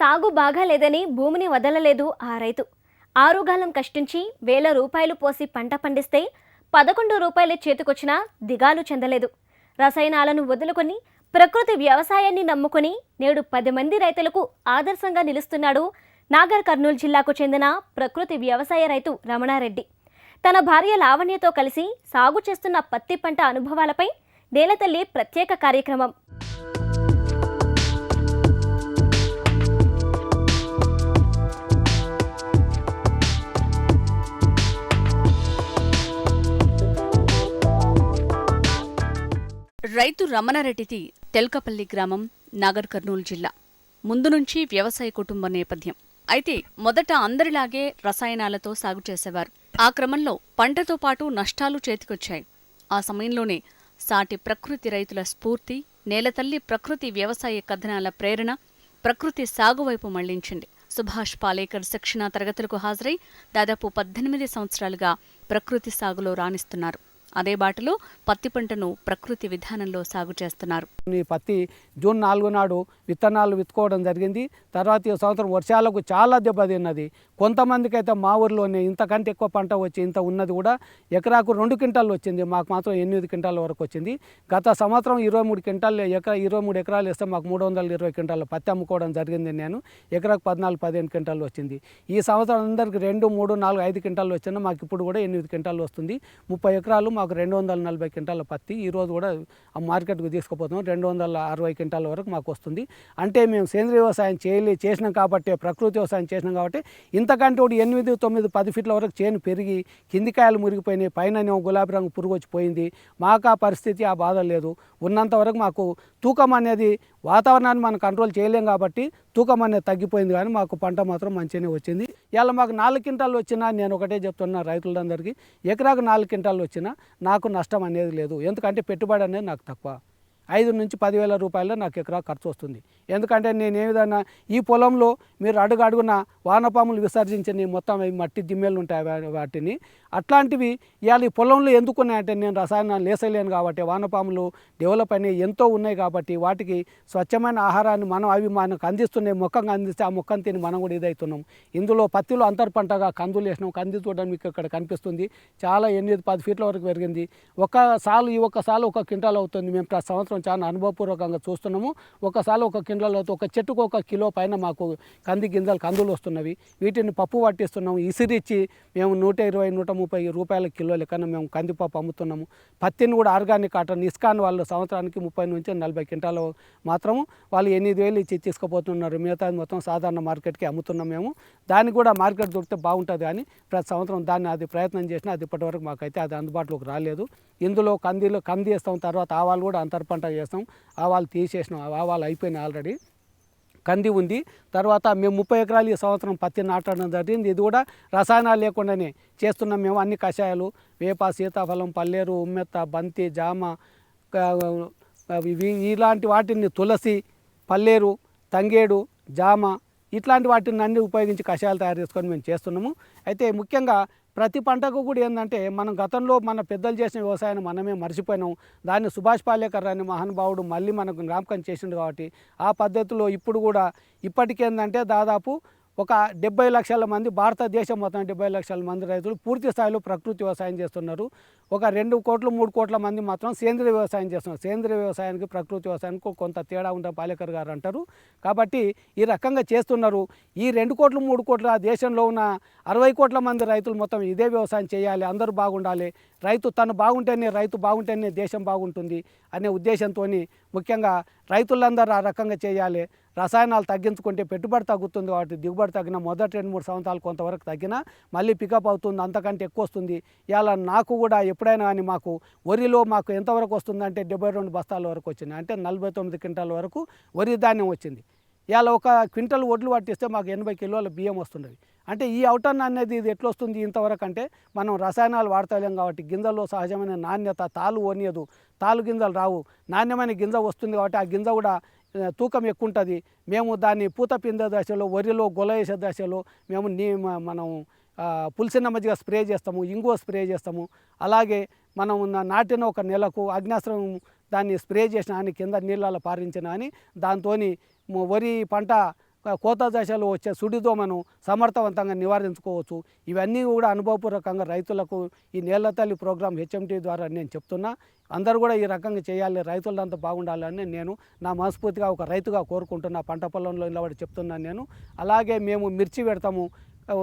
సాగు బాగా లేదని భూమిని వదలలేదు ఆ రైతు. ఆరుగాలం కష్టించి వేల రూపాయలు పోసి పంట పండిస్తే పదకొండు రూపాయలు చేతికొచ్చినా దిగాలు చెందలేదు. రసాయనాలను వదులుకొని ప్రకృతి వ్యవసాయాన్ని నమ్ముకొని నేడు పది మంది రైతులకు ఆదర్శంగా నిలుస్తున్నాడు నాగర్ కర్నూలు జిల్లాకు చెందిన ప్రకృతి వ్యవసాయ రైతు రమణారెడ్డి. తన భార్య లావణ్యతో కలిసి సాగు చేస్తున్న పత్తి పంట అనుభవాలపై నేలతల్లి ప్రత్యేక కార్యక్రమం. రైతు రమణారెడ్డిది తెల్కపల్లి గ్రామం నాగర్ కర్నూలు జిల్లా. ముందు నుంచి వ్యవసాయ కుటుంబ నేపథ్యం. అయితే మొదట అందరిలాగే రసాయనాలతో సాగు చేసేవారు. ఆ క్రమంలో పంటతో పాటు నష్టాలు చేతికొచ్చాయి. ఆ సమయంలోనే సాటి ప్రకృతి రైతుల స్ఫూర్తి నేలతల్లి ప్రకృతి వ్యవసాయ కథనాల ప్రేరణ ప్రకృతి సాగు వైపు మళ్ళించింది. సుభాష్ పాలేకర్ శిక్షణా తరగతులకు హాజరై దాదాపు పద్దెనిమిది సంవత్సరాలుగా ప్రకృతి సాగులో రాణిస్తున్నారు. అదే బాటలో పత్తి పంటను ప్రకృతి విధానంలో సాగు చేస్తున్నారు. ఈ పత్తి జూన్ నాలుగు నాడు విత్తనాలు విత్తుకోవడం జరిగింది. తర్వాత ఈ సంవత్సరం వర్షాలకు చాలా దెబ్బతిన్నది కొంతమందికి అయితే మా ఊర్లోనే ఇంతకంటే ఎక్కువ పంట వచ్చి ఇంత ఉన్నది కూడా ఎకరాకు రెండు క్వింటాలు వచ్చింది. మాకు మాత్రం ఎనిమిది క్వింటాల వరకు వచ్చింది. గత సంవత్సరం ఇరవై మూడు క్వింటాలు ఎకరా ఇరవై మూడు ఎకరాలు వేస్తే మాకు మూడు వందల ఇరవై క్వింటాల పత్తి అమ్ముకోవడం జరిగింది నేను. ఎకరాకు పద్నాలుగు పదిహేను క్వింటాలు వచ్చింది. ఈ సంవత్సరం అందరికి రెండు మూడు నాలుగు ఐదు క్వింటాలు వచ్చినా మాకు ఇప్పుడు కూడా ఎనిమిది క్వింటాలు వస్తుంది. ముప్పై ఎకరాలు మాకు రెండు వందల నలభై క్వింటాల పత్తి. ఈ రోజు కూడా ఆ మార్కెట్కు తీసుకుపోతాం రెండు వందల అరవై క్వింటాల వరకు మాకు వస్తుంది. అంటే మేము సేంద్రీయ వ్యవసాయం చేయలే చేసినాం కాబట్టి ప్రకృతి వ్యవసాయం చేసినాం కాబట్టి ఇంతకంటే ఒకటి ఎనిమిది తొమ్మిది పది ఫీట్ల వరకు చేను పెరిగి కింది కాయలు మురిగిపోయినాయి. పైన గులాబీ రంగు పురుగు వచ్చిపోయింది మాకు ఆ పరిస్థితి ఆ బాధ లేదు. ఉన్నంత వరకు మాకు తూకం అనేది వాతావరణాన్ని మనం కంట్రోల్ చేయలేం కాబట్టి తూకం అనేది తగ్గిపోయింది కానీ మాకు పంట మాత్రం మంచిగానే వచ్చింది. ఇలా మాకు నాలుగు క్వింటాలు వచ్చినా నేను ఒకటే చెప్తున్నా రైతులందరికీ ఎకరాకు నాలుగు క్వింటాలు వచ్చినా నాకు నష్టం అనేది లేదు. ఎందుకంటే పెట్టుబడి అనేది నాకు తక్కువ. ఐదు నుంచి పదివేల రూపాయలు నాకు ఎకరా ఖర్చు వస్తుంది. ఎందుకంటే నేను ఏ విధంగా ఈ పొలంలో మీరు అడుగు అడుగున వానపాములు విసర్జించని మొత్తం అవి మట్టి దిమ్మెలు ఉంటాయి వాటిని. అట్లాంటివి ఇవాళ ఈ పొలంలో ఎందుకున్నాయి అంటే నేను రసాయనాలు లేసలేను కాబట్టి వానపాములు డెవలప్ అయినాయి ఎంతో ఉన్నాయి కాబట్టి వాటికి స్వచ్ఛమైన ఆహారాన్ని మనం అవి మనకు అందిస్తున్నాయి మొక్కగా అందిస్తే ఆ మొక్కను తిని మనం కూడా ఇదవుతున్నాం ఇందులో పత్తిలో అంతర్ పంటగా కందులు వేసినాం. కంది చూడడం మీకు ఇక్కడ కనిపిస్తుంది. చాలా ఎనిమిది పది ఫీట్ల వరకు పెరిగింది. ఒక సాలు ఈ ఒక్క సాలు ఒక క్వింటాల్ అవుతుంది. మేము ప్రతి సంవత్సరం చాలా అనుభవపూర్వకంగా చూస్తున్నాము. ఒకసారి ఒక క్వింటాల్ ఒక చెట్టుకు ఒక కిలో పైన మాకు కంది గింజలు కందులు వస్తున్నవి. వీటిని పప్పు పట్టిస్తున్నాము. ఇసిరిచ్చి మేము నూట ఇరవై నూట ముప్పై రూపాయల కిలో లెక్కన మేము కందిపప్పు అమ్ముతున్నాము. పత్తిని కూడా ఆర్గానిక్ కాటన్ ఇస్కాన్ వాళ్ళు సంవత్సరానికి ముప్పై నుంచి నలభై క్వింటాలు మాత్రము వాళ్ళు ఎనిమిది వేలు ఇచ్చి తీసుకుపోతున్నారు. మిగతా మొత్తం సాధారణ మార్కెట్కి అమ్ముతున్నాం మేము. దాన్ని కూడా మార్కెట్ దొరికితే బాగుంటుంది కానీ ప్రతి సంవత్సరం దాన్ని అది ప్రయత్నం చేసినా అది ఇప్పటివరకు మాకైతే అది అందుబాటులోకి రాలేదు. ఇందులో కందిలో కంది వేస్తాం తర్వాత ఆవాలు కూడా అంతర్ పంట చేస్తాం. ఆవాలు తీసేసినాం. ఆవాలు అయిపోయినాయి ఆల్రెడీ కంది ఉంది. తర్వాత మేము ముప్పై ఎకరాలు ఈ సంవత్సరం పత్తి నాటడం జరిగింది. ఇది కూడా రసాయనాలు లేకుండానే చేస్తున్నాం మేము. అన్ని కషాయాలు వేప సీతాఫలం పల్లేరు ఉమ్మెత్త బంతి జామ ఇలాంటి వాటిని తులసి పల్లేరు తంగేడు జామ ఇట్లాంటి వాటిని అన్ని ఉపయోగించి కషాయాలు తయారు చేసుకొని మేము చేస్తున్నాము. అయితే ముఖ్యంగా ప్రతి పంటకు కూడా ఏంటంటే మనం గతంలో మన పెద్దలు చేసిన వ్యవసాయాన్ని మనమే మర్చిపోయినాం. దాన్ని సుభాష్ పాలేకర్ అనే మహానుభావుడు మళ్ళీ మనకు జ్ఞాపకం చేసిండు కాబట్టి ఆ పద్ధతిలో ఇప్పుడు కూడా ఇప్పటికేందంటే దాదాపు ఒక డెబ్బై లక్షల మంది భారతదేశం మొత్తం డెబ్బై లక్షల మంది రైతులు పూర్తి స్థాయిలో ప్రకృతి వ్యవసాయం చేస్తున్నారు. ఒక రెండు కోట్లు మూడు కోట్ల మంది మాత్రం సేంద్రియ వ్యవసాయం చేస్తున్నారు. సేంద్రియ వ్యవసాయానికి ప్రకృతి వ్యవసాయానికి కొంత తేడా ఉంటుంది పాలేకర్ గారు అంటారు. కాబట్టి ఈ రకంగా చేస్తున్నారు. ఈ రెండు కోట్లు మూడు కోట్ల దేశంలో ఉన్న అరవై కోట్ల మంది రైతులు మొత్తం ఇదే వ్యవసాయం చేయాలి అందరూ బాగుండాలి. రైతు తను బాగుంటేనే రైతు బాగుంటేనే దేశం బాగుంటుంది అనే ఉద్దేశంతో ముఖ్యంగా రైతులందరూ ఆ రకంగా చేయాలి. రసాయనాలు తగ్గించుకుంటే పెట్టుబడి తగ్గుతుంది కాబట్టి దిగుబడి తగ్గిన మొదటి రెండు మూడు సంవత్సరాలు కొంతవరకు తగ్గినా మళ్ళీ పికప్ అవుతుంది అంతకంటే ఎక్కువ వస్తుంది. ఇలా నాకు కూడా ఎప్పుడైనా కానీ మాకు వరిలో మాకు ఎంతవరకు వస్తుందంటే డెబ్బై రెండు బస్తాల వరకు వచ్చింది. అంటే నలభై తొమ్మిది క్వింటాల వరకు వరి ధాన్యం వచ్చింది. ఇవాళ ఒక క్వింటల్ ఒడ్లు పట్టిస్తే మాకు ఎనభై కిలోల బియ్యం వస్తున్నది అంటే ఈ అవుటన్ అనేది ఇది ఎట్లా వస్తుంది ఇంతవరకు అంటే మనం రసాయనాలు వాడతలేం కాబట్టి గింజల్లో సహజమైన నాణ్యత తాలు ఓనియదు. తాలు గింజలు రావు. నాణ్యమైన గింజ వస్తుంది కాబట్టి ఆ గింజ కూడా తూకం ఎక్కువ ఉంటుంది మేము దాన్ని పూత పిందే దశలో వరిలో గొల వేసే దశలో మేము నీ మనం పులిసిన మజ్జిగ స్ప్రే చేస్తాము ఇంగువ స్ప్రే చేస్తాము. అలాగే మనం నాటిన ఒక నెలకు అగ్నాస్త్రం దాన్ని స్ప్రే చేసిన అని కింద నీళ్ళలో పారించిన అని దాంతో వరి పంట కోత దశలో వచ్చే సుడిదోమను సమర్థవంతంగా నివారించుకోవచ్చు. ఇవన్నీ కూడా అనుభవపూర్వకంగా రైతులకు ఈ నేల తల్లి ప్రోగ్రాం హెచ్ఎంటీ ద్వారా నేను చెప్తున్నా. అందరూ కూడా ఈ రకంగా చేయాలి. రైతులంతా బాగుండాలని నేను నా మనస్ఫూర్తిగా ఒక రైతుగా కోరుకుంటున్నా. పంట పొలంలో నిలబడి చెప్తున్నాను నేను. అలాగే మేము మిర్చి పెడతాము.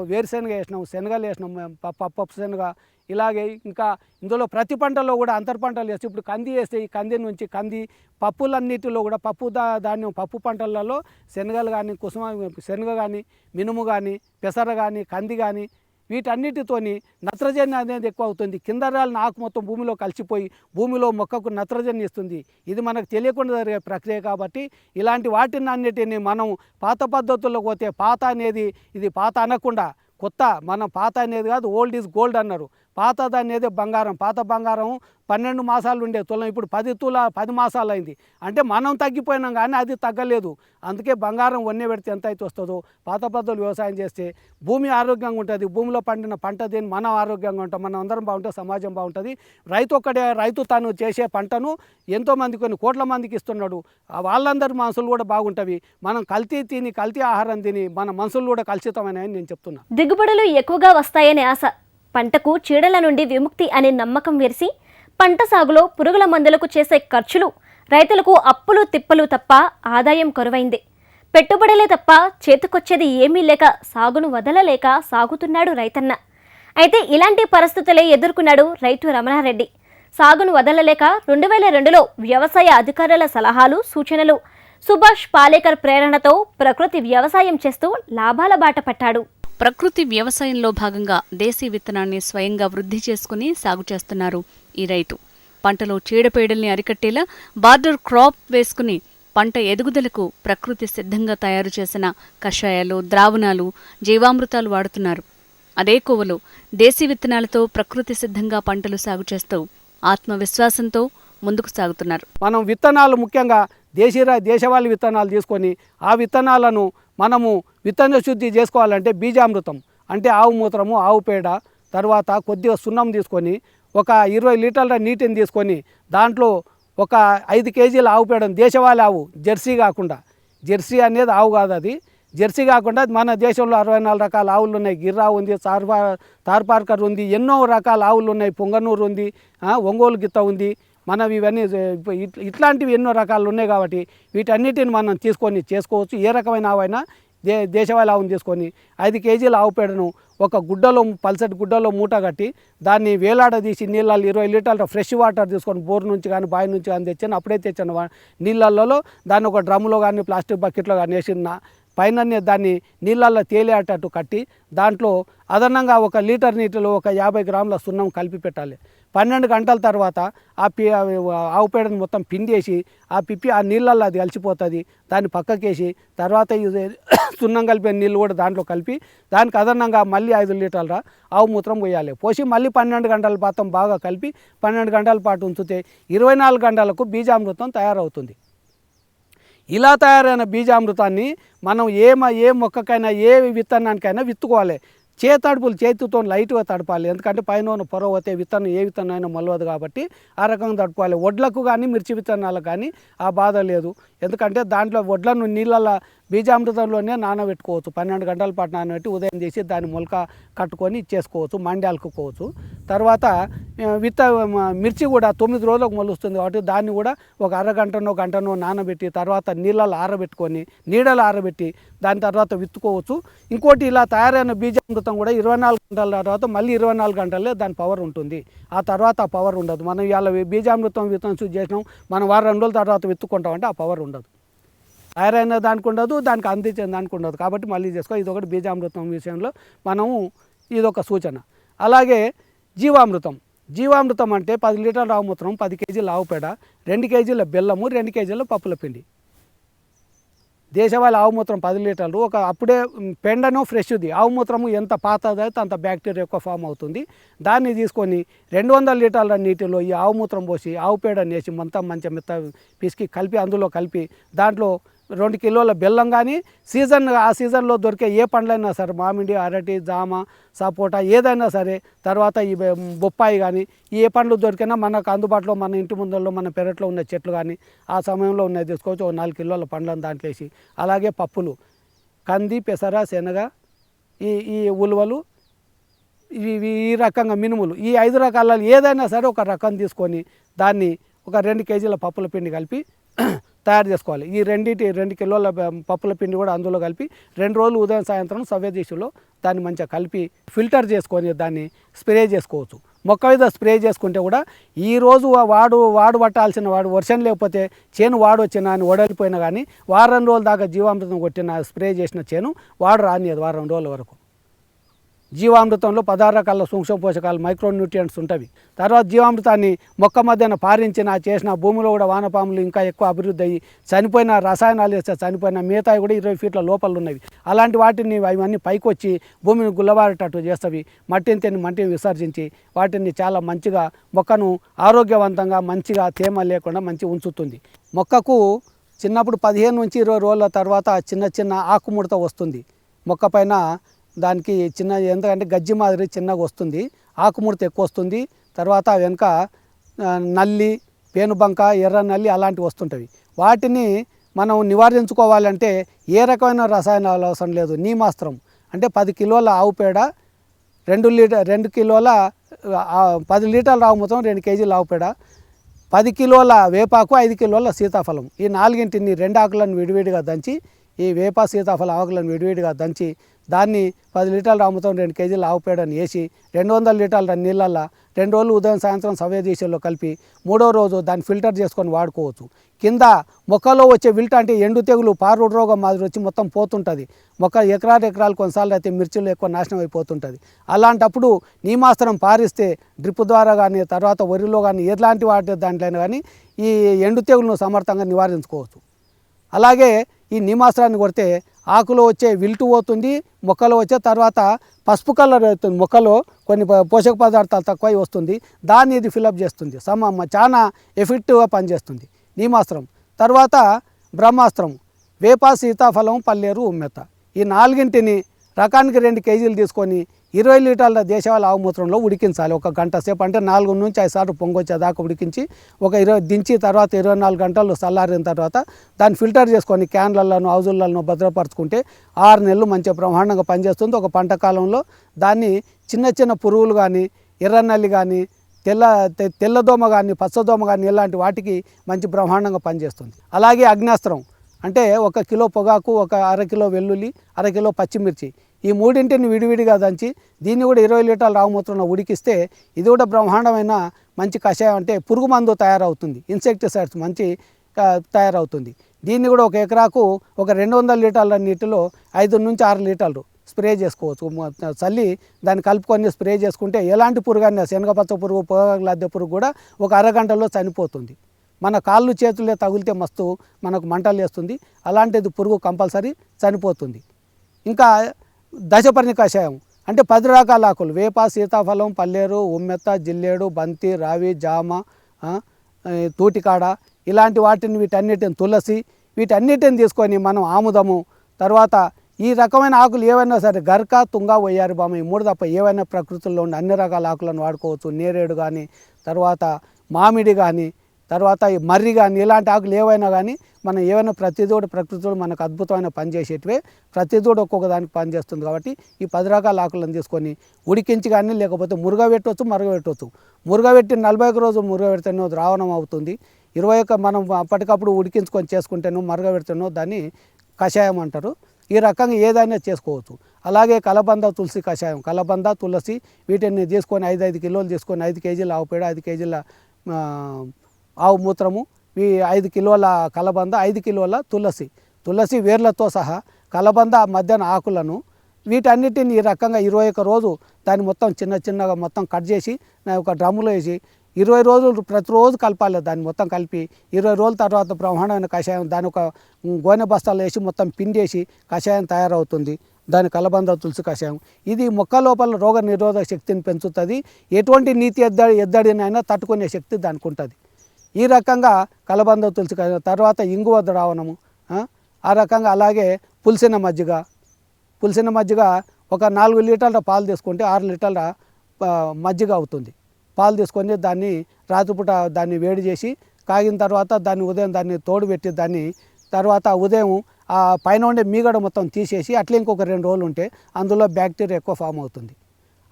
వేరుశనగ వేసినాం శనగలు వేసినాం మేము ప- పప్పు శనగ ఇలాగే ఇంకా ఇందులో ప్రతి పంటలో కూడా అంతర్ పంటలు వేస్తే ఇప్పుడు కంది వేస్తే ఈ కంది నుంచి కంది పప్పులన్నిటిలో కూడా పప్పు ధాన్యం పప్పు పంటలలో శనగలు కానీ కుసుమ శనగ కానీ మినుము కానీ పెసర కానీ కంది కానీ వీటన్నిటితోని నత్రజని అనేది ఎక్కువ అవుతుంది కింద రాలిన ఆకు మొత్తం భూమిలో కలిసిపోయి భూమిలో మొక్కకు నత్రజని ఇస్తుంది. ఇది మనకు తెలియకుండా జరిగే ప్రక్రియ కాబట్టి ఇలాంటి వాటిని అన్నిటిని మనం పాత పద్ధతుల్లో పోతే పాత అనేది ఇది పాత అనకుండా కొత్త మనం పాత అనేది కాదు ఓల్డ్ ఈజ్ గోల్డ్ అన్నారు. పాతది అనేది బంగారం పాత బంగారం పన్నెండు మాసాలు ఉండే తులం. ఇప్పుడు పది తుల పది మాసాలు అయింది అంటే మనం తగ్గిపోయినాం కానీ అది తగ్గలేదు. అందుకే బంగారం వన్నె పెడితే ఎంత అయితే వస్తుందో పాత పద్ధతులు వ్యవసాయం చేస్తే భూమి ఆరోగ్యంగా ఉంటుంది. భూమిలో పండిన పంట దేని? మనం ఆరోగ్యంగా ఉంటాం. మనం అందరం బాగుంటే సమాజం బాగుంటుంది. రైతు ఒక్కడే రైతు తాను చేసే పంటను ఎంతోమంది కొన్ని కోట్ల మందికి ఇస్తున్నాడు. వాళ్ళందరి మనసులు కూడా బాగుంటవి. మనం కల్తీ తిని కల్తీ ఆహారం తిని మన మనసులు కూడా కలుషితమైనవి నేను చెప్తున్నా. దిగుబడులు ఎక్కువగా వస్తాయనే ఆశ. పంటకు చీడల నుండి విముక్తి అనే నమ్మకం వెరిసి పంట సాగులో పురుగుల మందులకు చేసే ఖర్చులు రైతులకు అప్పులు తిప్పలు తప్ప ఆదాయం కొరవైంది. పెట్టుబడులే తప్ప చేతికొచ్చేది ఏమీ లేక సాగును వదలలేక సాగుతున్నాడు రైతన్న. అయితే ఇలాంటి పరిస్థితులే ఎదుర్కొన్నాడు రైతు రమణారెడ్డి. సాగును వదలలేక రెండు వేల రెండులో వ్యవసాయ అధికారుల సలహాలు సూచనలు. సుభాష్ పాలేకర్ ప్రేరణతో ప్రకృతి వ్యవసాయం చేస్తూ లాభాల బాట పట్టాడు. ప్రకృతి వ్యవసాయంలో భాగంగా దేశీ విత్తనాన్ని స్వయంగా వృద్ధి చేసుకుని సాగు చేస్తున్నారు ఈ రైతు. పంటలో చీడపీడల్ని అరికట్టేలా బార్డర్ క్రాప్ వేసుకుని పంట ఎదుగుదలకు ప్రకృతి సిద్ధంగా తయారు చేసిన కషాయాలు ద్రావణాలు జీవామృతాలు వాడుతున్నారు. అదే కోవలో దేశీ విత్తనాలతో ప్రకృతి సిద్ధంగా పంటలు సాగు చేస్తూ ఆత్మవిశ్వాసంతో ముందుకు సాగుతున్నారు. మనం విత్తనాలు ముఖ్యంగా దేశీయ దేశవాళీ విత్తనాలు తీసుకొని ఆ విత్తనాలను మనము విత్తన శుద్ధి చేసుకోవాలంటే బీజామృతం అంటే ఆవు మూత్రము ఆవు పేడ తర్వాత కొద్దిగా సున్నం తీసుకొని ఒక ఇరవై లీటర్ల నీటిని తీసుకొని దాంట్లో ఒక ఐదు కేజీల ఆవు పేడను దేశవాళీ ఆవు జెర్సీ కాకుండా. జెర్సీ అనేది ఆవు కాదు అది. జెర్సీ కాకుండా మన దేశంలో అరవై నాలుగు రకాల ఆవులు ఉన్నాయి. గిర్రా ఉంది తార్పా తార్పార్కర్ ఉంది ఎన్నో రకాల ఆవులు ఉన్నాయి. పొంగనూరు ఉంది ఒంగోలు గిత్త ఉంది. మనం ఇవన్నీ ఇట్లాంటివి ఎన్నో రకాలు ఉన్నాయి కాబట్టి వీటన్నిటిని మనం తీసుకొని చేసుకోవచ్చు. ఏ రకమైన ఆవైనా దే దేశవాళి ఆవును తీసుకొని ఐదు కేజీల ఆవు పేడను ఒక గుడ్డలో పల్సటి గుడ్డలో మూట కట్టి దాన్ని వేలాడదీసి నీళ్ళల్లో ఇరవై లీటర్ల ఫ్రెష్ వాటర్ తీసుకొని బోర్ నుంచి కానీ బావి నుంచి కానీ తెచ్చాను అప్పుడే తెచ్చాను నీళ్ళల్లో దాన్ని ఒక డ్రమ్ములో కానీ ప్లాస్టిక్ బకెట్లో కానీ వేసిన పైన దాన్ని నీళ్ళల్లో తేలేటట్టు కట్టి దాంట్లో అదనంగా ఒక లీటర్ నీటిలో ఒక యాభై గ్రాముల సున్నం కలిపి పెట్టాలి. పన్నెండు గంటల తర్వాత ఆ పి ఆవు పేడను మొత్తం పిండేసి ఆ పిప్పి ఆ నీళ్ళల్లో అది కలిసిపోతుంది దాన్ని పక్కకేసి తర్వాత ఇది సున్నం కలిపే నీళ్ళు కూడా దాంట్లో కలిపి దానికి అదనంగా మళ్ళీ ఐదు లీటర్ల ఆవు మూత్రం పోయాలి. పోసి మళ్ళీ పన్నెండు గంటల పాతం బాగా కలిపి పన్నెండు గంటల పాటు ఉంచితే ఇరవై నాలుగు గంటలకు బీజామృతం తయారవుతుంది. ఇలా తయారైన బీజామృతాన్ని మనం ఏ ఏ మొక్కకైనా ఏ విత్తనానికైనా విత్తుకోవాలి. చేతడుపులు చేతితో లైట్గా తడపాలి. ఎందుకంటే పైన ఉన్న పొర పోతే విత్తనం ఏ విత్తనం అయినా మొలవదు కాబట్టి ఆ రకంగా తడపాలి. వడ్లకు కానీ మిర్చి విత్తనాలకు కానీ ఆ బాధ లేదు. ఎందుకంటే దాంట్లో వడ్లను నీళ్ళల్లో బీజామృతంలోనే నానబెట్టుకోవచ్చు. పన్నెండు గంటల పాటు నానబెట్టి ఉదయం చేసి దాన్ని మొలక కట్టుకొని ఇచ్చేసుకోవచ్చు మండ్యాలకుకోవచ్చు తర్వాత విత్త మిర్చి కూడా తొమ్మిది రోజులకు మొలుస్తుంది కాబట్టి దాన్ని కూడా ఒక అరగంటనో గంటనో నానబెట్టి తర్వాత నీళ్ళలో ఆరబెట్టుకొని నీడలో ఆరబెట్టి దాని తర్వాత విత్తుకోవచ్చు. ఇంకోటి ఇలా తయారైన బీజామృతం కూడా ఇరవై నాలుగు గంటల తర్వాత మళ్ళీ ఇరవై నాలుగు గంటలే దాని పవర్ ఉంటుంది. ఆ తర్వాత ఆ పవర్ ఉండదు. మనం ఇవాళ బీజామృతం విత్తనం చూసి చేసినాం. మనం వారం రెండు రోజుల తర్వాత విత్తుకుంటామంటే ఆ పవర్ ఉండదు. తయారైన దానికి ఉండదు దానికి అందించిన దానికి ఉండదు. కాబట్టి మళ్ళీ చేసుకో ఇది ఒకటి బీజామృతం విషయంలో మనము ఇది ఒక సూచన. అలాగే జీవామృతం. జీవామృతం అంటే పది లీటర్ల ఆవుమూత్రం పది కేజీల ఆవు పేడ రెండు కేజీల బెల్లము రెండు కేజీల పప్పుల పిండి. దేశవాళి ఆవుమూత్రం పది లీటర్లు. ఒక అప్పుడే పెండను ఫ్రెష్ది. ఆవుమూత్రము ఎంత పాతదైతే అంత బ్యాక్టీరియా ఎక్కువ ఫామ్ అవుతుంది. దాన్ని తీసుకొని రెండు వందల లీటర్ల నీటిలో ఈ ఆవుమూత్రం పోసి ఆవు పేడని వేసి మొత్తం మంచి మెత్త పిసికి కలిపి అందులో కలిపి దాంట్లో రెండు కిలోల బెల్లం కానీ సీజన్ ఆ సీజన్లో దొరికే ఏ పండ్లైనా సరే మామిడి అరటి జామ సపోటా ఏదైనా సరే తర్వాత ఈ బొప్పాయి కానీ ఏ పండ్లు దొరికినా మనకు అందుబాటులో మన ఇంటి ముందరలో మన పెరట్లో ఉన్న చెట్లు కానీ ఆ సమయంలో ఉన్నది తీసుకోవచ్చు ఒక నాలుగు కిలోల పండ్లను దాంట్లో వేసి అలాగే పప్పులు కంది పెసర శనగ ఈ ఈ ఉలువలు ఇవి ఈ రకంగా మినుములు ఈ ఐదు రకాలలో ఏదైనా సరే ఒక రకం తీసుకొని దాన్ని ఒక రెండు కేజీల పప్పుల పిండి కలిపి తయారు చేసుకోవాలి. ఈ రెండింటి రెండు కిలోల పప్పుల పిండి కూడా అందులో కలిపి రెండు రోజులు ఉదయం సాయంత్రం సవ్య దిశలో దాన్ని మంచిగా కలిపి ఫిల్టర్ చేసుకొని దాన్ని స్ప్రే చేసుకోవచ్చు. మొక్క మీద స్ప్రే చేసుకుంటే కూడా ఈ రోజు వాడు వాడు పట్టాల్సిన వాడు వర్షం లేకపోతే చేను వాడు వచ్చిన అని వడలిపోయినా కానీ వారం రోజుల దాకా జీవామృతం కొట్టిన స్ప్రే చేసిన చేను వాడు రానియదు వారం రోజుల వరకు. జీవామృతంలో పదహారు రకాల సూక్ష్మ పోషకాలు మైక్రోన్యూట్రియంట్స్ ఉంటాయి తర్వాత జీవామృతాన్ని మొక్క మధ్యన పారించిన చేసిన భూమిలో కూడా వానపాములు ఇంకా ఎక్కువ అభివృద్ధి అయ్యి చనిపోయిన రసాయనాలు వేస్తే చనిపోయిన మిగతాయి కూడా ఇరవై ఫీట్ల లోపల ఉన్నవి. అలాంటి వాటిని అవన్నీ పైకి వచ్చి భూమిని గుల్లబారేటట్టు చేస్తవి. మట్టిని తిని మట్టిని విసర్జించి వాటిని చాలా మంచిగా మొక్కను ఆరోగ్యవంతంగా మంచిగా తేమ లేకుండా మంచి ఉంచుతుంది. మొక్కకు చిన్నప్పుడు పదిహేను నుంచి ఇరవై రోజుల తర్వాత చిన్న చిన్న ఆకుముడత వస్తుంది. మొక్క పైన దానికి చిన్న ఎందుకంటే గజ్జి మాదిరి చిన్నగా వస్తుంది. ఆకుముడత ఎక్కువ వస్తుంది. తర్వాత వెనుక నల్లి పేనుబంక ఎర్ర నల్లి అలాంటివి వస్తుంటవి వాటిని మనం నివారించుకోవాలంటే ఏ రకమైన రసాయనాలు అవసరం లేదు. నీమాస్త్రం. అంటే పది కిలోల ఆవు పేడ రెండు లీటర్ రెండు కిలోల పది లీటర్ల ఆవు మొత్తం రెండు కేజీల ఆవు పేడ పది కిలోల వేపాకు ఐదు కిలోల సీతాఫలం. ఈ నాలుగింటిని రెండు ఆకులను విడివిడిగా దంచి ఈ వేప సీతాఫలం ఆకులను విడివిడిగా దంచి దాన్ని పది లీటర్లు అమ్ముతాం రెండు కేజీలు ఆవు పేడని వేసి రెండు వందల లీటర్ల నీళ్ళల్లో రెండు రోజులు ఉదయం సాయంత్రం సవ్య దేశంలో కలిపి మూడో రోజు దాన్ని ఫిల్టర్ చేసుకొని వాడుకోవచ్చు. కింద మొక్కలో వచ్చే విల్ట అంటే ఎండు తెగులు పారుడు రోగం మాదిరి వచ్చి మొత్తం పోతుంటుంది. మొక్క ఎకరాలు ఎకరాలు కొన్నిసార్లు అయితే మిర్చిలు ఎక్కువ నాశనం అయిపోతుంటుంది. అలాంటప్పుడు నీమాస్త్రం పారిస్తే డ్రిప్ ద్వారా కానీ తర్వాత వరిలో కానీ ఎలాంటి వాటి దాంట్లో కానీ ఈ ఎండు తెగులను సమర్థంగా నివారించుకోవచ్చు. అలాగే ఈ నీమాస్త్రాన్ని కొడితే ఆకులో వచ్చే విల్టు పోతుంది మొక్కలో వచ్చే తర్వాత పసుపు కలర్ అవుతుంది. మొక్కలో కొన్ని పోషక పదార్థాలు తక్కువ వస్తుంది. దాన్ని ఇది ఫిలప్ చేస్తుంది. సమ చాలా ఎఫెక్టివ్గా పనిచేస్తుంది. నీమాస్త్రం. తర్వాత బ్రహ్మాస్త్రం. వేప సీతాఫలం పల్లేరు ఉమ్మెత్త. ఈ నాలుగింటిని రకానికి రెండు కేజీలు తీసుకొని ఇరవై లీటర్ల దేశవాళ ఆవుమూత్రంలో ఉడికించాలి. ఒక గంట సేపు అంటే నాలుగు నుంచి ఐదు సార్లు పొంగొచ్చేదాకా ఉడికించి ఒక ఇరవై దించి తర్వాత ఇరవై నాలుగు గంటలు చల్లారిన తర్వాత దాన్ని ఫిల్టర్ చేసుకొని క్యాన్లలోను హౌజులలో భద్రపరచుకుంటే ఆరు నెలలు మంచిగా బ్రహ్మాండంగా పనిచేస్తుంది. ఒక పంట కాలంలో దాన్ని చిన్న చిన్న పురుగులు కానీ ఎర్రనల్లి కానీ తెల్ల తెల్లదోమ కానీ పచ్చదోమ కానీ ఇలాంటి వాటికి మంచి బ్రహ్మాండంగా పనిచేస్తుంది. అలాగే అగ్నాస్త్రం. అంటే ఒక కిలో పొగాకు ఒక అరకిలో వెల్లుల్లి అరకిలో పచ్చిమిర్చి. ఈ మూడింటిని విడివిడిగా దంచి దీన్ని కూడా ఇరవై లీటర్ల ఆవుమూత్రంలో ఉడికిస్తే ఇది కూడా బ్రహ్మాండమైన మంచి కషాయం. అంటే పురుగు మందు తయారవుతుంది. ఇన్సెక్టిసైడ్స్ మంచి తయారవుతుంది. దీన్ని కూడా ఒక ఎకరాకు ఒక రెండు వందల లీటర్ల నీటిలో ఐదు నుంచి ఆరు లీటర్లు స్ప్రే చేసుకోవచ్చు. చల్లి దాన్ని కలుపుకొని స్ప్రే చేసుకుంటే ఎలాంటి పురుగు అయినా శనగపచ్చ పురుగు పొగాకు లద్దె పురుగు కూడా ఒక అరగంటలో చనిపోతుంది. మన కాళ్ళు చేతులే తగిలితే మస్తు మనకు మంటలు వేస్తుంది. అలాంటిది పురుగు కంపల్సరీ చనిపోతుంది. ఇంకా దశపర్ణి కషాయం అంటే పది రకాల ఆకులు. వేప సీతాఫలం పల్లేరు ఉమ్మెత్త జిల్లేడు బంతి రావి జామ తూటికాడ ఇలాంటి వాటిని వీటన్నిటిని తులసి వీటన్నిటిని తీసుకొని మనం ఆముదము. తర్వాత ఈ రకమైన ఆకులు ఏవైనా సరే గర్క తుంగ వయ్యారి బామ ఈ మూడు తప్ప ఏవైనా ప్రకృతిలో ఉన్న అన్ని రకాల ఆకులను వాడుకోవచ్చు. నేరేడు కానీ తర్వాత మామిడి కానీ తర్వాత ఈ మర్రి కానీ ఇలాంటి ఆకులు ఏవైనా కానీ మనం ఏవైనా ప్రతిదోడు ప్రకృతిలో మనకు అద్భుతమైన పనిచేసేటివే ప్రతిదోడు ఒక్కొక్క దానికి పనిచేస్తుంది కాబట్టి ఈ పది రకాల ఆకులను తీసుకొని ఉడికించి కానీ లేకపోతే మురుగబెట్టవచ్చు మరుగబెట్టవచ్చు మురుగబెట్టి నలభై ఒక రోజు మురుగబెడితేనో ద్రావణం అవుతుంది. ఇరవై ఒక మనం అప్పటికప్పుడు ఉడికించుకొని చేసుకుంటేనో మరుగబెడితేనో దాన్ని కషాయం అంటారు. ఈ రకంగా ఏదైనా చేసుకోవచ్చు. అలాగే కలబంద తులసి కషాయం కలబంద తులసి వీటిని తీసుకొని ఐదు ఐదు కిలోలు తీసుకొని ఐదు కేజీల ఆవు పేడ ఐదు కేజీల ఆవు మూత్రము ఈ ఐదు కిలోల కలబంద ఐదు కిలోల తులసి. తులసి వేర్లతో సహా కలబంద మధ్యాహ్న ఆకులను వీటన్నిటిని ఈ రకంగా ఇరవై ఒక్క రోజు దాన్ని మొత్తం చిన్న చిన్నగా మొత్తం కట్ చేసి నా ఒక డ్రమ్ములో వేసి ఇరవై రోజులు ప్రతిరోజు కలపాలి. దాన్ని మొత్తం కలిపి ఇరవై రోజుల తర్వాత బ్రహ్మాండమైన కషాయం దాని ఒక గోనె బస్తాలు వేసి మొత్తం పిండేసి కషాయం తయారవుతుంది. దాని కలబంద తులసి కషాయం. ఇది మొక్క లోపల రోగ నిరోధక శక్తిని పెంచుతుంది. ఎటువంటి నీతి ఎద్దడి ఎద్దడినైనా తట్టుకునే శక్తి దానికి ఉంటుంది. ఈ రకంగా కలబంద తులసి తర్వాత ఇంగువ ద్రావణము ఆ? ఆ రకంగా అలాగే పులిసిన మజ్జిగ. పులిసిన మజ్జిగ ఒక నాలుగు లీటర్ల పాలు తీసుకుంటే ఆరు లీటర్ల మజ్జిగ అవుతుంది. పాలు తీసుకొని దాన్ని రాత్రిపూట దాన్ని వేడి చేసి కాగిన తర్వాత దాన్ని ఉదయం దాన్ని తోడు పెట్టి దాన్ని తర్వాత ఉదయం ఆ పైన ఉండే మీగడ మొత్తం తీసేసి అట్లా ఇంకొక రెండు రోజులు ఉంటే అందులో బ్యాక్టీరియా ఎక్కువ ఫామ్ అవుతుంది.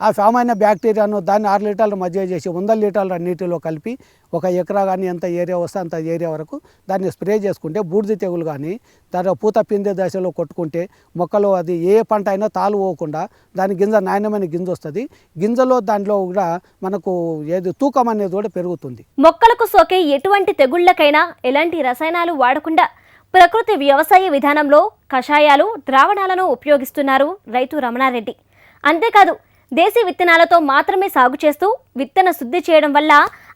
ఆ సామాన్య బ్యాక్టీరియాను దాన్ని ఆరు లీటర్ల మధ్య చేసి వందల లీటర్ల నీటిలో కలిపి ఒక ఎకరా కానీ ఎంత ఏరియా వస్తే అంత ఏరియా వరకు దాన్ని స్ప్రే చేసుకుంటే బూడిద తెగులు కానీ తర్వాత పూత పిందే దశలో కొట్టుకుంటే మొక్కలో అది ఏ పంట అయినా తాలు పోకుండా దాని గింజ నాణ్యమైన గింజ వస్తుంది. గింజలో దాంట్లో కూడా మనకు ఏది తూకం అనేది కూడా పెరుగుతుంది. మొక్కలకు సోకే ఎటువంటి తెగుళ్ళకైనా ఎలాంటి రసాయనాలు వాడకుండా ప్రకృతి వ్యవసాయ విధానంలో కషాయాలు ద్రావణాలను ఉపయోగిస్తున్నారు రైతు రమణారెడ్డి. అంతేకాదు దేశీ విత్తనాలతో మాత్రమే సాగు చేస్తూ విత్తన శుద్ధి చేయడం వల్ల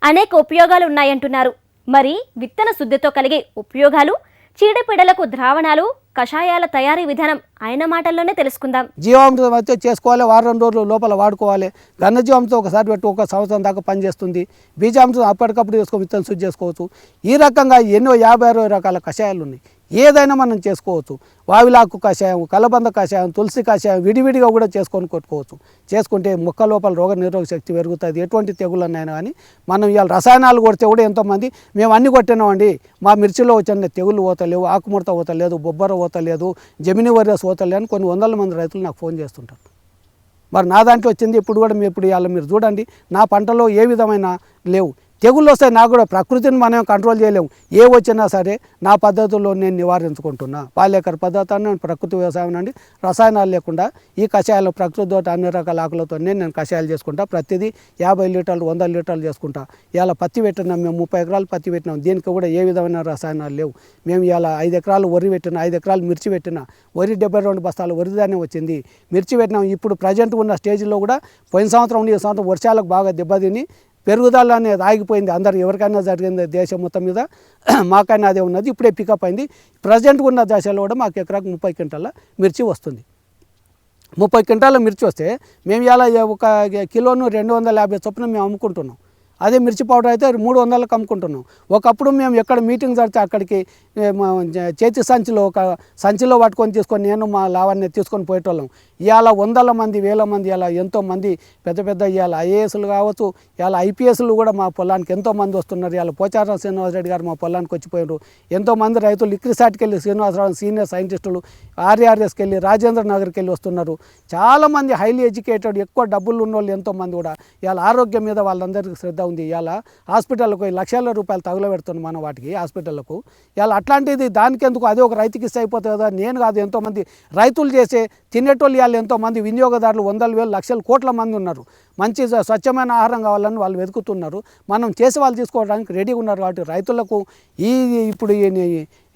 అనేక ఉపయోగాలు ఉన్నాయంటున్నారు. మరి విత్తన శుద్ధితో కలిగే ఉపయోగాలు చీడపీడలకు ద్రావణాలు కషాయాల తయారీ విధానం ఆయన మాటల్లోనే తెలుసుకుందాం. జీవామృతం అయితే చేసుకోవాలి వారం రోజులు లోపల వాడుకోవాలి. ఘనజీవామృతం ఒకసారి పెట్టి ఒక సంవత్సరం దాకా పనిచేస్తుంది. బీజామృతం అప్పటికప్పుడు చేసుకో విత్తనం శుద్ధి చేసుకోవచ్చు. ఈ రకంగా ఎన్నో యాభై అరవై రకాల కషాయాలు ఉన్నాయి. ఏదైనా మనం చేసుకోవచ్చు. వావిలాకు కషాయం కలబంద కషాయం తులసి కషాయం విడివిడిగా కూడా చేసుకొని కొట్టుకోవచ్చు. చేసుకుంటే మొక్క లోపల రోగ నిరోధక శక్తి పెరుగుతుంది. ఎటువంటి తెగుళ్ళనైనా కానీ మనం ఇవాళ రసాయనాలు కొడితే కూడా ఎంతోమంది మేము అన్ని కొట్టినామండి. మా మిర్చిలో వచ్చిన తెగులు పోతలేవు ఆకుముడత పోతలేదు బొబ్బర పోతలేదు జమిని వైరస్ పోతలేదు అని కొన్ని వందల మంది రైతులు నాకు ఫోన్ చేస్తుంటారు. మరి నా దాంట్లో వచ్చింది ఇప్పుడు కూడా మీరు ఇప్పుడు ఇవాళ మీరు చూడండి నా పంటలో ఏ విధమైన లేవు. తెగుళ్ళు వస్తాయి నాకు కూడా ప్రకృతిని మనం కంట్రోల్ చేయలేము. ఏ వచ్చినా సరే నా పద్ధతుల్లో నేను నివారించుకుంటున్నా. పాలేకర్ పద్ధతి ప్రకృతి వ్యవసాయం నుండి రసాయనాలు లేకుండా ఈ కషాయాలు ప్రకృతితో అన్ని రకాల ఆకులతో నేను కషాయాలు చేసుకుంటా. ప్రతిదీ యాభై లీటర్లు వంద లీటర్లు చేసుకుంటా. ఇలా పత్తి పెట్టినాం మేము ముప్పై ఎకరాలు పత్తి పెట్టినాం. దీనికి కూడా ఏ విధమైన రసాయనాలు లేవు. మేము ఇలా ఐదు ఎకరాలు వరి పెట్టిన ఐదు ఎకరాలు మిర్చి పెట్టిన వరి డెబ్బై రెండు బస్తాలు వరి ధాన్యం వచ్చింది. మిర్చి పెట్టినాం ఇప్పుడు ప్రజెంట్ ఉన్న స్టేజ్లో కూడా పోయిన సంవత్సరం ఈ సంవత్సరం వర్షాలకు బాగా దెబ్బతిని పెరుగుదల అనేది ఆగిపోయింది. అందరు ఎవరికైనా జరిగింది దేశం మొత్తం మీద మాకైనా అదే ఉన్నది. ఇప్పుడే పికప్ అయింది. ప్రజెంట్ ఉన్న దశలో కూడా మాకు ఎకరాకు ముప్పై క్వింటాల మిర్చి వస్తుంది. ముప్పై క్వింటాల మిర్చి వస్తే మేము ఇలా ఒక కిలోను రెండు వందల యాభై చొప్పున మేము అమ్ముకుంటున్నాం. అదే మిర్చి పౌడర్ అయితే మూడు వందలకు అమ్ముకుంటున్నాం. ఒకప్పుడు మేము ఎక్కడ మీటింగ్ జరిగితే అక్కడికి చేతి సంచిలో ఒక సంచిలో పట్టుకొని తీసుకొని నేను మా లావాన్ని తీసుకొని పోయేటోళ్ళం. ఇవాళ వందల మంది వేల మంది ఇలా ఎంతోమంది పెద్ద పెద్ద ఇవాళ ఐఏఎస్లు కావచ్చు ఇవాళ ఐపీఎస్లు కూడా మా పొలానికి ఎంతోమంది వస్తున్నారు. ఇవాళ పోచారం శ్రీనివాసరెడ్డి గారు మా పొలానికి వచ్చిపోయారు ఎంతోమంది రైతులు ఇక్రిసాట్కి వెళ్ళి శ్రీనివాసరావు సీనియర్ సైంటిస్టులు ఆర్ఆర్ఎస్కి వెళ్ళి రాజేంద్ర నగర్కి వెళ్ళి వస్తున్నారు. చాలామంది హైలీ ఎడ్యుకేటెడ్ ఎక్కువ డబ్బులు ఉన్న వాళ్ళు ఎంతోమంది కూడా. ఇవాళ ఆరోగ్యం మీద వాళ్ళందరికీ శ్రద్ధ ఉంది. ఇవాళ హాస్పిటల్కు లక్షల రూపాయలు తగులబెడుతుంది మనం వాటికి హాస్పిటళ్ళకు ఇవాళ అట్లాంటిది దానికెందుకు? అదే ఒక రైతుకి ఇస్తే అయిపోతుంది కదా. నేను కాదు ఎంతోమంది రైతులు చేసే తినేటోళ్ళు ఇవాళ ఎంతోమంది వినియోగదారులు వందల వేలు లక్షల కోట్ల మంది ఉన్నారు. మంచి స్వచ్ఛమైన ఆహారం కావాలని వాళ్ళు వెతుకుతున్నారు. మనం చేసి వాళ్ళు తీసుకోవడానికి రెడీగా ఉన్నారు కాబట్టి రైతులకు ఈ ఇప్పుడు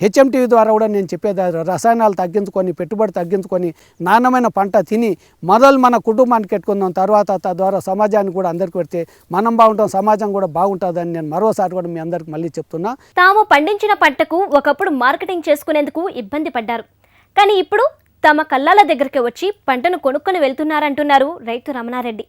హెచ్ఎంటీవీ ద్వారా కూడా నేను చెప్పేది రసాయనాలు తగ్గించుకొని పెట్టుబడి తగ్గించుకొని నాణ్యమైన పంట తిని మొదలు మన కుటుంబానికి పెట్టుకుందాం. తర్వాత తద్వారా సమాజానికి కూడా అందరికి పెడితే మనం బాగుంటాం సమాజం కూడా బాగుంటుందని నేను మరోసారి కూడా మీ అందరికి మళ్ళీ చెప్తున్నా. తాము పండించిన పంటకు ఒకప్పుడు మార్కెటింగ్ చేసుకునేందుకు ఇబ్బంది పడ్డారు. కానీ ఇప్పుడు తమ కళ్ళాల దగ్గరికి వచ్చి పంటను కొనుక్కొని వెళ్తున్నారంటున్నారు రైతు రమణారెడ్డి.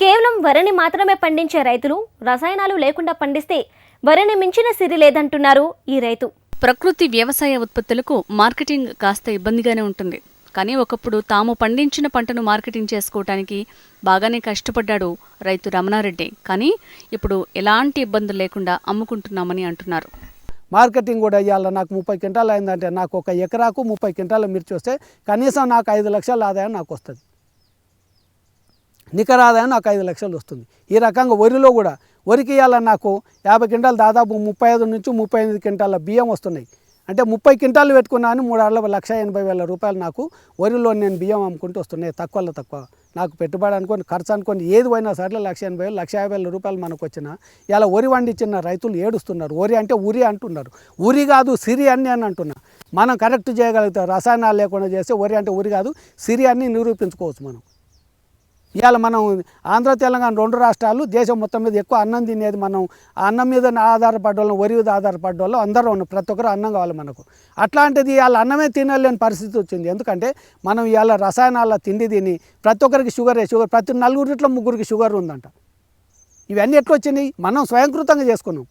కేవలం వరిని మాత్రమే పండించే రైతులు రసాయనాలు లేకుండా పండిస్తే వరిని మించిన సిరి లేదంటున్నారు ఈ రైతు. ప్రకృతి వ్యవసాయ ఉత్పత్తులకు మార్కెటింగ్ కాస్త ఇబ్బందిగానే ఉంటుంది. కానీ ఒకప్పుడు తాము పండించిన పంటను మార్కెటింగ్ చేసుకోవటానికి బాగానే కష్టపడ్డాడు రైతు రమణారెడ్డి. కానీ ఇప్పుడు ఎలాంటి ఇబ్బందులు లేకుండా అమ్ముకుంటున్నామని అంటున్నారు. మార్కెటింగ్ కూడా ఇవాళ నాకు ముప్పై క్వింటాలు అయిందంటే నాకు ఒక ఎకరాకు ముప్పై క్వింటాల మిర్చి వస్తే కనీసం నాకు ఐదు లక్షల ఆదాయం నాకు వస్తుంది. నికర ఆదాయం నాకు ఐదు లక్షలు వస్తుంది. ఈ రకంగా వరిలో కూడా వరికి ఇవాళ నాకు యాభై క్వింటాలు దాదాపు ముప్పై ఐదు నుంచి ముప్పై ఎనిమిది క్వింటాల బియ్యం వస్తున్నాయి. అంటే ముప్పై క్వింటాలు పెట్టుకున్నాను మూడు ఆళ్ళ లక్ష ఎనభై వేల రూపాయలు నాకు వరిలో నేను బియ్యం అమ్ముకుంటూ వస్తున్నాయి. తక్కువలో తక్కువ. నాకు పెట్టుబడి అనుకొని ఖర్చు అనుకొని ఏది పోయినా సరే లక్ష ఎనభై వేలు లక్ష యాభై వేల రూపాయలు మనకు వచ్చిన ఇలా వరి వండించిన రైతులు ఏడుస్తున్నారు. వరి అంటే ఉరి అంటున్నారు. ఉరి కాదు సిరి అని అని అంటున్నా. మనం కరెక్ట్ చేయగలుగుతాం. రసాయనాలు లేకుండా చేస్తే వరి అంటే ఉరి కాదు సిరి అని నిరూపించుకోవచ్చు మనం. ఇవాళ మనం ఆంధ్ర తెలంగాణ రెండు రాష్ట్రాలు దేశం మొత్తం మీద ఎక్కువ అన్నం తినేది మనం ఆ అన్నం మీద ఆధారపడ్డోళ్ళం వరి మీద ఆధారపడ్డ వాళ్ళు అందరూ ఉన్నాం. ప్రతి ఒక్కరు అన్నం కావాలి మనకు. అట్లాంటిది ఇవాళ అన్నమే తినలేని పరిస్థితి వచ్చింది. ఎందుకంటే మనం ఇవాళ రసాయనాల తిండి తిని ప్రతి ఒక్కరికి షుగరే షుగర్ ప్రతి నలుగురిట్లో ముగ్గురికి షుగర్ ఉందంట. ఇవన్నీ ఎట్లొచ్చినాయి? మనం స్వయంకృతంగా చేసుకున్నాం.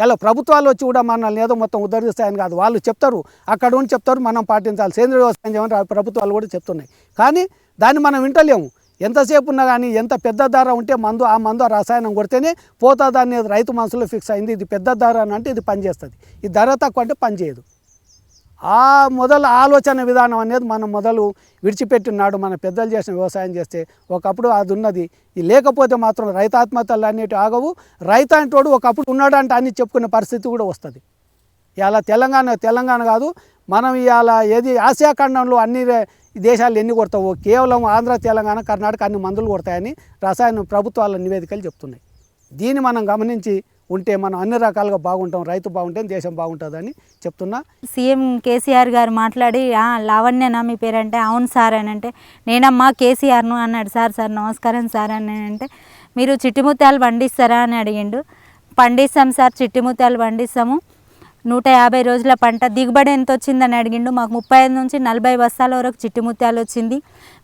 ఇలా ప్రభుత్వాలు వచ్చి కూడా మనల్ని ఏదో మొత్తం ఉద్ధరిస్తాయని కాదు. వాళ్ళు చెప్తారు. అక్కడ ఉండి చెప్తారు. మనం పాటించాలి సేంద్రీయ వ్యవసాయం చేయమని ప్రభుత్వాలు కూడా చెప్తున్నాయి. కానీ దాన్ని మనం వింటలేము. ఎంతసేపు ఉన్నా కానీ ఎంత పెద్ద ధర ఉంటే మందు ఆ మందు ఆ రసాయనం కొడితేనే పోతుంది అనేది రైతు మనసులో ఫిక్స్ అయింది. ఇది పెద్ద ధర అని అంటే ఇది పనిచేస్తుంది. ఈ ధర తక్కువ అంటే పనిచేయదు ఆ మొదలు ఆలోచన విధానం అనేది మనం మొదలు విడిచిపెట్టినాడు మన పెద్దలు చేసిన వ్యవసాయం చేస్తే ఒకప్పుడు అది ఉన్నది. ఈ లేకపోతే మాత్రం రైతాత్మహత్యలు అనేవి ఆగవు. రైతు అంటోడు ఒకప్పుడు ఉన్నాడంటే అని అన్ని చెప్పుకునే పరిస్థితి కూడా వస్తుంది. ఇలా తెలంగాణ తెలంగాణ కాదు మనం ఇవాళ ఏది ఆసియా ఖండంలో అన్ని దేశాలు ఎన్ని కొడతావో కేవలం ఆంధ్ర తెలంగాణ కర్ణాటక అన్ని మందులు కొడతాయని రసాయన ప్రభుత్వాల నివేదికలు చెప్తున్నాయి. దీన్ని మనం గమనించి ఉంటే మనం అన్ని రకాలుగా బాగుంటాం రైతు బాగుంటే దేశం బాగుంటుందని చెప్తున్నా. సీఎం కేసీఆర్ గారు మాట్లాడి లావణ్యనా మీ పేరంటే? అవును సార్ అని అంటే నేనమ్మా కేసీఆర్ను అన్నాడు. సార్ సార్ నమస్కారం సార్ అని అంటే మీరు చిట్టిముత్యాలు పండిస్తారా? అని అడిగిండు. పండిస్తాం సార్ చిట్టిముత్యాలు పండిస్తాము. నూట యాభై రోజుల పంట దిగుబడి ఎంత వచ్చిందని అడిగిండు. మాకు ముప్పై ఐదు నుంచి నలభై బస్తాల వరకు చిట్టిముత్యాలు వచ్చింది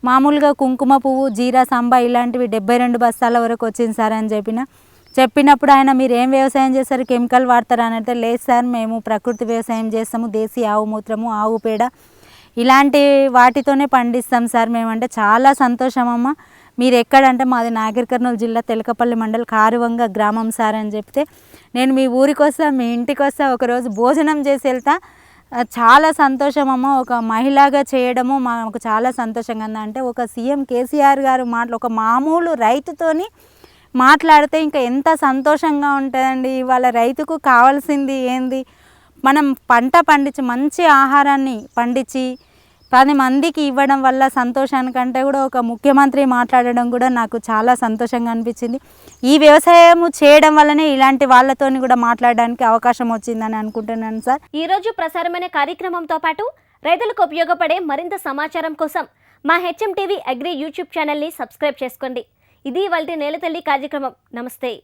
మామూలుగా కుంకుమ పువ్వు జీరా సాంబా ఇలాంటివి డెబ్బై రెండు బస్తాల వరకు వచ్చింది సార్ అని చెప్పిన. చెప్పినప్పుడు ఆయన మీరు ఏం వ్యవసాయం చేస్తారు? కెమికల్ వాడతారా? అని అంటే లేదు సార్ మేము ప్రకృతి వ్యవసాయం చేస్తాము. దేశీ ఆవు మూత్రము ఆవు పేడ. ఇలాంటి వాటితోనే పండిస్తాం సార్ మేమంటే చాలా సంతోషం అమ్మ. మీరు ఎక్కడంటే మాది నాగర్ కర్నూలు జిల్లా తెలకపల్లి మండల్ కారువంగ గ్రామం సార్ అని చెప్తే నేను మీ ఊరికి వస్తా మీ ఇంటికి వస్తా ఒకరోజు భోజనం చేసి వెళ్తా. చాలా సంతోషం అమ్మ ఒక మహిళగా చేయడము మాకు చాలా సంతోషంగా ఉంది. అంటే ఒక సీఎం కేసీఆర్ గారు మాటలు ఒక మామూలు రైతుతోని మాట్లాడితే ఇంకా ఎంత సంతోషంగా ఉంటుందండి. ఇవాళ రైతుకు కావాల్సింది ఏంది? మనం పంట పండించి మంచి ఆహారాన్ని పండించి పది మందికి ఇవ్వడం వల్ల సంతోషానికంటే కూడా ఒక ముఖ్యమంత్రి మాట్లాడడం కూడా నాకు చాలా సంతోషంగా అనిపించింది. ఈ వ్యవసాయం చేయడం వల్లనే ఇలాంటి వాళ్ళతోని కూడా మాట్లాడడానికి అవకాశం వచ్చిందని అనుకుంటున్నాను సార్. ఈరోజు ప్రసారమైన కార్యక్రమంతో పాటు రైతులకు ఉపయోగపడే మరింత సమాచారం కోసం మా హెచ్ఎం టీవీ అగ్రి యూట్యూబ్ ఛానల్ని సబ్స్క్రైబ్ చేసుకోండి. ఇది వాళ్ళ నేలతల్లి కార్యక్రమం. నమస్తే.